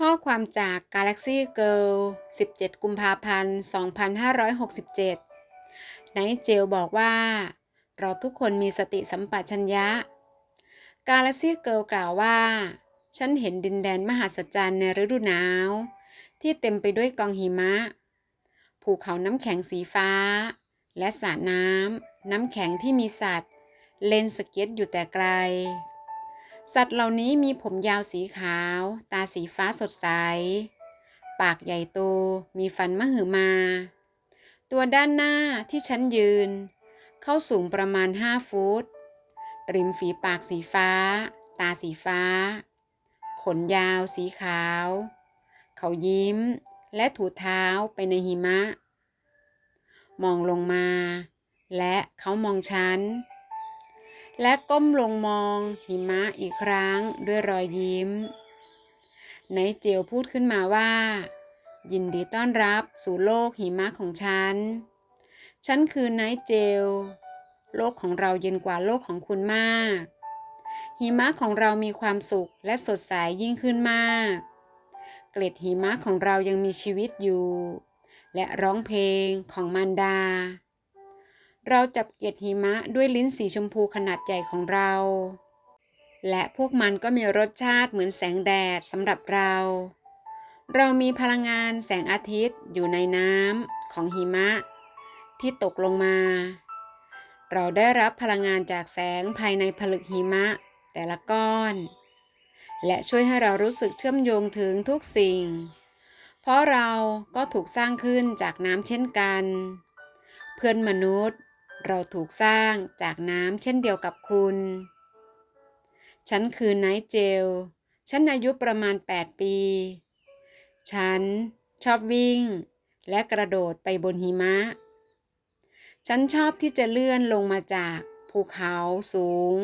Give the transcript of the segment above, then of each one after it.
ข้อความจาก Galaxy Girl 17 กุมภาพันธ์ 2567 ไนเจลบอกว่า เราทุกคนมีสติสัมปชัญญะ Galaxy Girl กล่าวว่า ฉันเห็นดินแดนมหัศจรรย์ในฤดูหนาว ที่เต็มไปด้วยกองหิมะ ภูเขาน้ำแข็งสีฟ้า และสระน้ำน้ำแข็งที่มีสัตว์ เล่นสเก็ตอยู่แต่ไกล สัตว์เหล่านี้มีผมยาวสีขาว ตาสีฟ้าสดใส ปากใหญ่โต มีฟันมหึมา ตัวด้านหน้าที่ฉันยืน เข้าสูงประมาณ 5 ฟุต ริมฝีปากสีฟ้า ตาสีฟ้า ขนยาวสีขาว เขายิ้ม และถูเท้าไปในหิมะ มองลงมา และเขามองฉัน และก้มลงมองหิมะอีกครั้งด้วยรอยยิ้ม ไนเจลพูดขึ้นมาว่า ยินดีต้อนรับสู่โลกหิมะของฉัน ฉันคือไนเจล โลกของเราเย็นกว่าโลกของคุณมาก หิมะของเรามีความสุขและสดใสยิ่งขึ้นมาก เกล็ดหิมะของเรายังมีชีวิตอยู่ และร้องเพลงของมันดา เราจับเกล็ดหิมะด้วยลิ้นสีชมพูขนาดใหญ่ของเรา และพวกมันก็มีรสชาติเหมือนแสงแดดสำหรับเรา เรามีพลังงานแสงอาทิตย์อยู่ในน้ำของหิมะ ที่ตกลงมา เราได้รับพลังงานจากแสงภายในผลึกหิมะแต่ละก้อน และช่วยให้เรารู้สึกเชื่อมโยงถึงทุกสิ่ง เพราะเราก็ถูกสร้างขึ้นจากน้ำเช่นกัน เพื่อนมนุษย์ เราถูกสร้างจากน้ำเช่นเดียวกับคุณ ฉันคือไนท์เจล ฉันอายุประมาณ 8 ปี ฉันชอบวิ่ง และกระโดดไปบนหิมะ ฉันชอบที่จะเลื่อนลงมาจากภูเขาสูง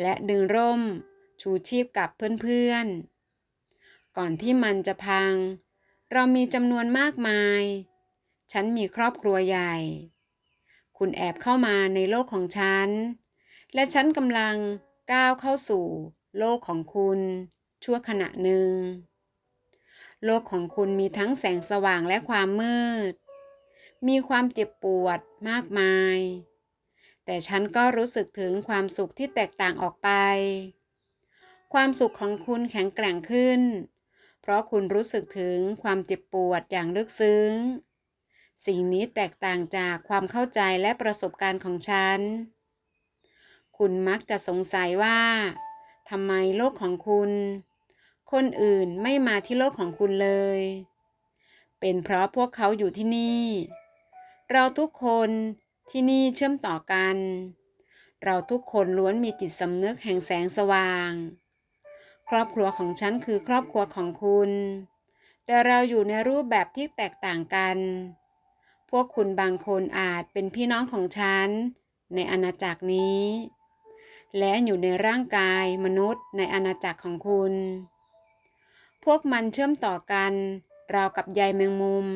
และดึงร่มชูชีพกับเพื่อนๆ ก่อนที่มันจะพัง เรามีจำนวนมากมาย ฉันมีครอบครัวใหญ่ คุณแอบเข้ามาในโลกของฉัน และฉันกำลังก้าวเข้าสู่โลกของคุณชั่วขณะหนึ่ง โลกของคุณมีทั้งแสงสว่างและความมืด มีความเจ็บปวดมากมาย แต่ฉันก็รู้สึกถึงความสุขที่แตกต่างออกไป ความสุขของคุณแข็งแกร่งขึ้น เพราะคุณรู้สึกถึงความเจ็บปวดอย่างลึกซึ้ง สิ่งนี้แตกต่างจากความเข้าใจและประสบการณ์ของฉัน คุณมักจะสงสัยว่าทำไมโลกของคุณ คนอื่นไม่มาที่โลกของคุณเลย เป็นเพราะพวกเขาอยู่ที่นี่ เราทุกคนที่นี่เชื่อมต่อกัน เราทุกคนล้วนมีจิตสำนึกแห่งแสงสว่าง ครอบครัวของฉันคือครอบครัวของคุณ แต่เราอยู่ในรูปแบบที่แตกต่างกัน พวกคุณบางคนอาจเป็นพี่น้องของฉัน ในอาณาจักรนี้ และอยู่ในร่างกายมนุษย์ในอาณาจักรของคุณ พวกมันเชื่อมต่อกันราวกับใยแมงมุม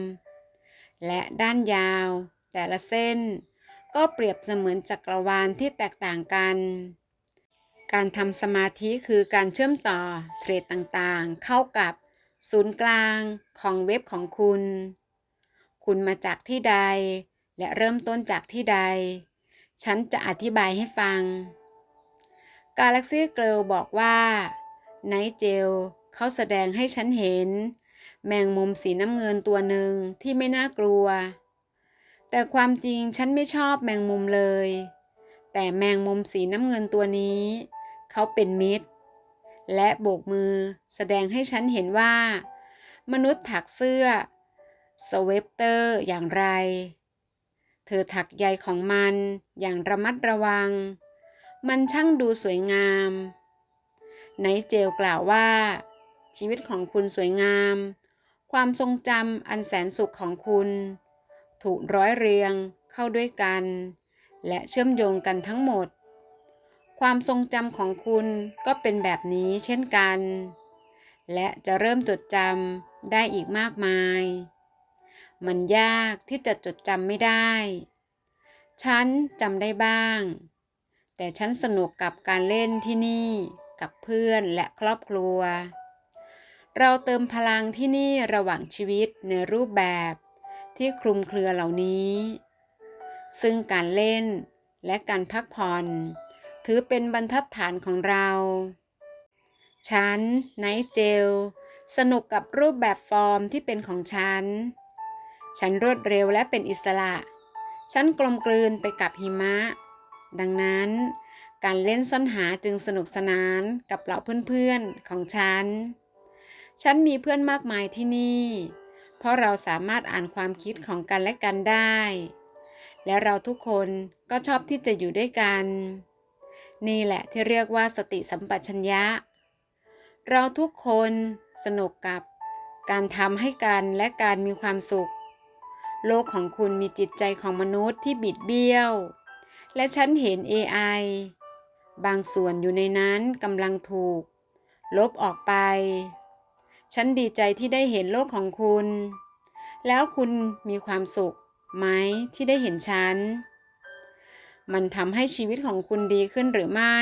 และด้านยาว แต่ละเส้น ก็เปรียบเสมือนจักรวาลที่แตกต่างกัน การทำสมาธิคือการเชื่อมต่อเทรดต่างๆ เข้ากับศูนย์กลางของเว็บของคุณ คุณมาจากที่ใด และเริ่มต้นจากที่ใด ฉันจะอธิบายให้ฟัง Galaxy Girl บอกว่าไนเจลเขาแสดงให้ฉันเห็น แมงมุมสีน้ำเงินตัวหนึ่งที่ไม่น่ากลัว แต่ความจริงฉันไม่ชอบแมงมุมเลย แต่แมงมุมสีน้ำเงินตัวนี้ เขาเป็นมิตร และโบกมือแสดงให้ฉันเห็นว่า มนุษย์ถักเสื้อ สเวปเตอร์อย่างไร เธอถักใยของมันอย่างระมัดระวัง มันช่างดูสวยงาม ไนเจลกล่าวว่า ชีวิตของคุณสวยงาม ความทรงจำอันแสนสุขของคุณ ถูกร้อยเรียงเข้าด้วยกัน และเชื่อมโยงกันทั้งหมด ความทรงจำของคุณก็เป็นแบบนี้เช่นกัน และจะเริ่มจดจำได้อีกมากมาย มันยากที่จะจดจำไม่ได้ ฉันจำได้บ้าง แต่ฉันสนุกกับการเล่นที่นี่กับเพื่อนและครอบครัว เราเติมพลังที่นี่ระหว่างชีวิตในรูปแบบที่คลุมเครือเหล่านี้ ซึ่งการเล่นและการพักผ่อนถือเป็นบรรทัดฐานของเรา ฉันไนท์เจล สนุกกับรูปแบบฟอร์มที่เป็นของฉัน ฉันรวดเร็วและเป็นอิสระ ฉันกลมกลืนไปกับหิมะ ดังนั้น การเล่นซ่อนหาจึงสนุกสนานกับเหล่าเพื่อนๆของฉัน ฉันมีเพื่อนมากมายที่นี่ เพราะเราสามารถอ่านความคิดของกันและกันได้ และเราทุกคนก็ชอบที่จะอยู่ด้วยกัน นี่แหละที่เรียกว่าสติสัมปชัญญะ เราทุกคนสนุกกับการทำให้กันและการมีความสุข โลกของคุณมีจิตใจของมนุษย์ที่บิดเบี้ยว และฉันเห็น AI บางส่วนอยู่ในนั้นกำลังถูก ลบออกไป ฉันดีใจที่ได้เห็นโลกของคุณ แล้วคุณมีความสุขไหมที่ได้เห็นฉัน มันทำให้ชีวิตของคุณดีขึ้นหรือไม่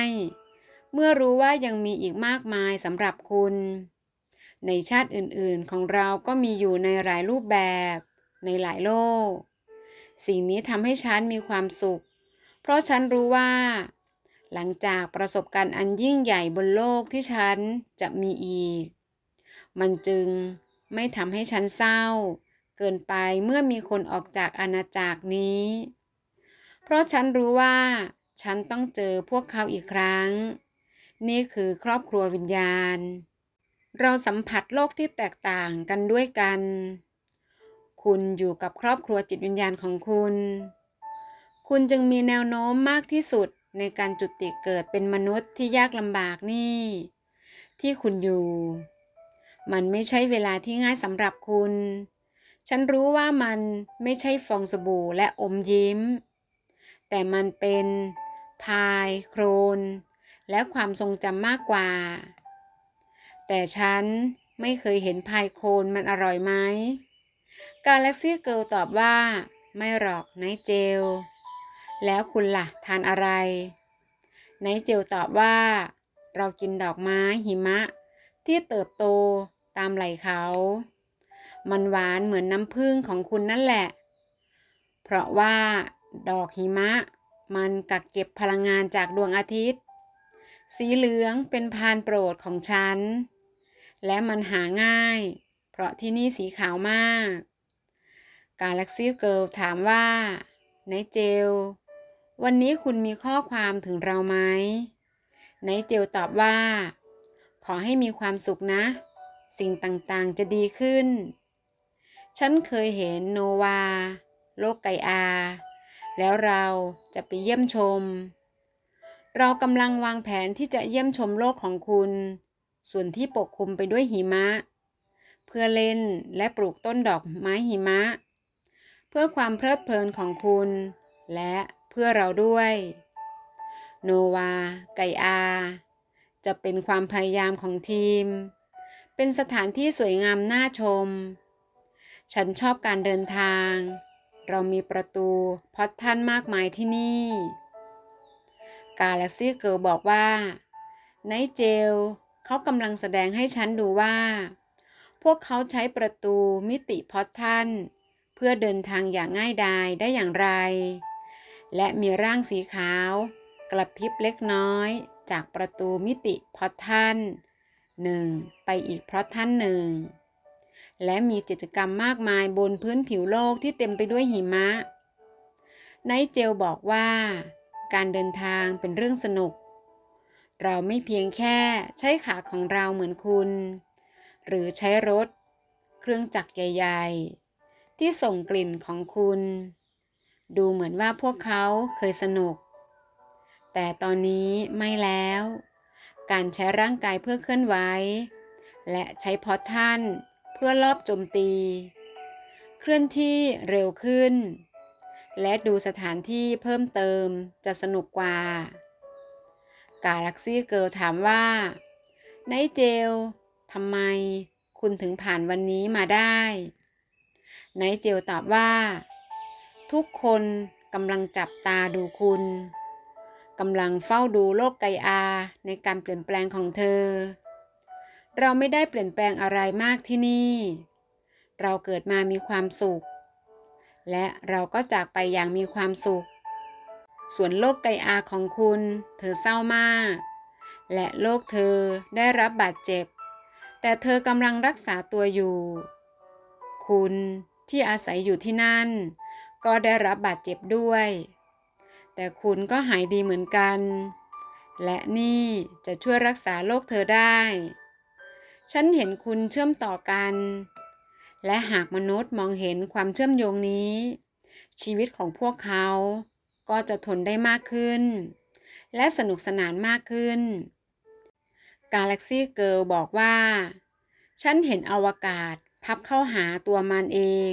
เมื่อรู้ว่ายังมีอีกมากมายสำหรับคุณ ในชาติอื่นๆของเราก็มีอยู่ในหลายรูปแบบ ในหลายโลก สิ่งนี้ทำให้ฉันมีความสุข เพราะฉันรู้ว่า หลังจากประสบการณ์อันยิ่งใหญ่บนโลกที่ฉันจะมีอีก มันจึงไม่ทำให้ฉันเศร้า เกินไปเมื่อมีคนออกจากอาณาจักรนี้ เพราะฉันรู้ว่า ฉันต้องเจอพวกเขาอีกครั้ง นี่คือครอบครัววิญญาณ เราสัมผัสโลกที่แตกต่างกันด้วยกัน คุณอยู่กับครอบครัวจิตวิญญาณของคุณ คุณจึงมีแนวโน้มมากที่สุดในการจุติเกิดเป็นมนุษย์ที่ยากลำบากนี่ ที่คุณอยู่ มันไม่ใช่เวลาที่ง่ายสำหรับคุณ ฉันรู้ว่ามันไม่ใช่ฟองสบู่และอมยิ้ม แต่มันเป็นพาย โครน และความทรงจำมากกว่า แต่ฉันไม่เคยเห็นพายโคนมันอร่อยไหม กาแล็กซี่เกิลตอบว่า ไม่หรอกไนเจล แล้วคุณล่ะ ทานอะไร ไนเจลตอบว่า เรากินดอกไม้หิมะ ที่เติบโตตามไหลเขา มันหวานเหมือนน้ำผึ้งของคุณนั่นแหละ เพราะว่าดอกหิมะ มันกักเก็บพลังงานจากดวงอาทิตย์ สีเหลืองเป็นพานโปรดของฉัน และมันหาง่าย เพราะที่นี่สีขาวมาก กาแล็กซี่เกิลถามว่าไนเจล วันนี้คุณมีข้อความถึงเราไหมไนเจลตอบว่า ขอให้มีความสุขนะ สิ่งต่างๆจะดีขึ้น ฉันเคยเห็นโนวา โลกไกอา แล้วเราจะไปเยี่ยมชม เรากำลังวางแผนที่จะเยี่ยมชมโลกของคุณ ส่วนที่ปกคลุมไปด้วยหิมะ เพื่อเล่นและปลูกต้นดอกไม้หิมะ พื่อความเพลิดเพลินของคุณ และเพื่อเราด้วย โนวา ไกอา จะเป็นความพยายามของทีม เป็นสถานที่สวยงามน่าชม ฉันชอบการเดินทาง เรามีประตูพอดท่านมากมายที่นี่ กาแล็กซี่เกิลบอกว่าไนเจลเขากำลังแสดงให้ฉันดูว่า พวกเขาใช้ประตูมิติพอดท่าน เพื่อเดินทางอย่างง่ายดายได้อย่างไร และมีร่างสีขาว กระพริบเล็กน้อย จากประตูมิติพอท่านหนึ่งไปอีกพอท่านหนึ่งและมีกิจกรรมมากมายบนพื้นผิวโลกที่เต็มไปด้วยหิมะไนเจลบอกว่า การเดินทางเป็นเรื่องสนุก เราไม่เพียงแค่ใช้ขาของเราเหมือนคุณ หรือใช้รถ เครื่องจักรใหญ่ๆ ที่ส่งกลิ่นของคุณ ดูเหมือนว่าพวกเขาเคยสนุก แต่ตอนนี้ไม่แล้ว การใช้ร่างกายเพื่อเคลื่อนไหวและใช้พอท่านเพื่อลอบโจมตี เคลื่อนที่เร็วขึ้น และดูสถานที่เพิ่มเติมจะสนุกกว่า กาแล็กซี่เกิลถามว่า ไนเจลทำไมคุณถึงผ่านวันนี้มาได้ ไนเจลตอบว่า ทุกคนกำลังจับตาดูคุณกำลังเฝ้าดูโลกไกอาในการเปลี่ยนแปลงของเธอ เราไม่ได้เปลี่ยนแปลงอะไรมากที่นี่ เราเกิดมามีความสุข และเราก็จากไปอย่างมีความสุข ส่วนโลกไกอาของคุณ เธอเศร้ามาก และโลกเธอได้รับบาดเจ็บ แต่เธอกำลังรักษาตัวอยู่ คุณ ที่อาศัยอยู่ที่นั่น ก็ได้รับบาดเจ็บด้วย แต่คุณก็หายดีเหมือนกัน และนี่จะช่วยรักษาโรคเธอได้ ฉันเห็นคุณเชื่อมต่อกัน และหากมนุษย์มองเห็นความเชื่อมโยงนี้ ชีวิตของพวกเขาก็จะทนได้มากขึ้น และสนุกสนานมากขึ้น Galaxy Girl บอกว่า ฉันเห็นอวกาศ พับเข้าหาตัวมันเอง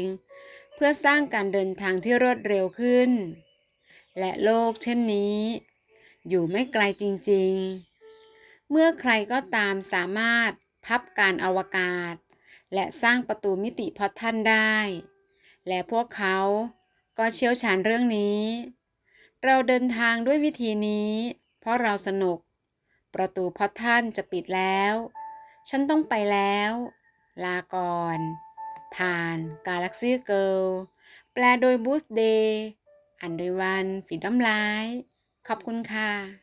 เพื่อสร้างการเดินทางที่รวดเร็วขึ้น และโลกเช่นนี้ อยู่ไม่ไกลจริงๆ เมื่อใครก็ตามสามารถพับการอวกาศ และสร้างประตูมิติพอท่านได้ และพวกเขาก็เชี่ยวชาญเรื่องนี้ เราเดินทางด้วยวิธีนี้ เพราะเราสนุก ประตูพอท่านจะปิดแล้ว ฉันต้องไปแล้ว ลาก่อนผ่าน Galaxy Girl แปลโดย Boost Day อ่านโดยวันฟีดอมไลท์ขอบคุณค่ะ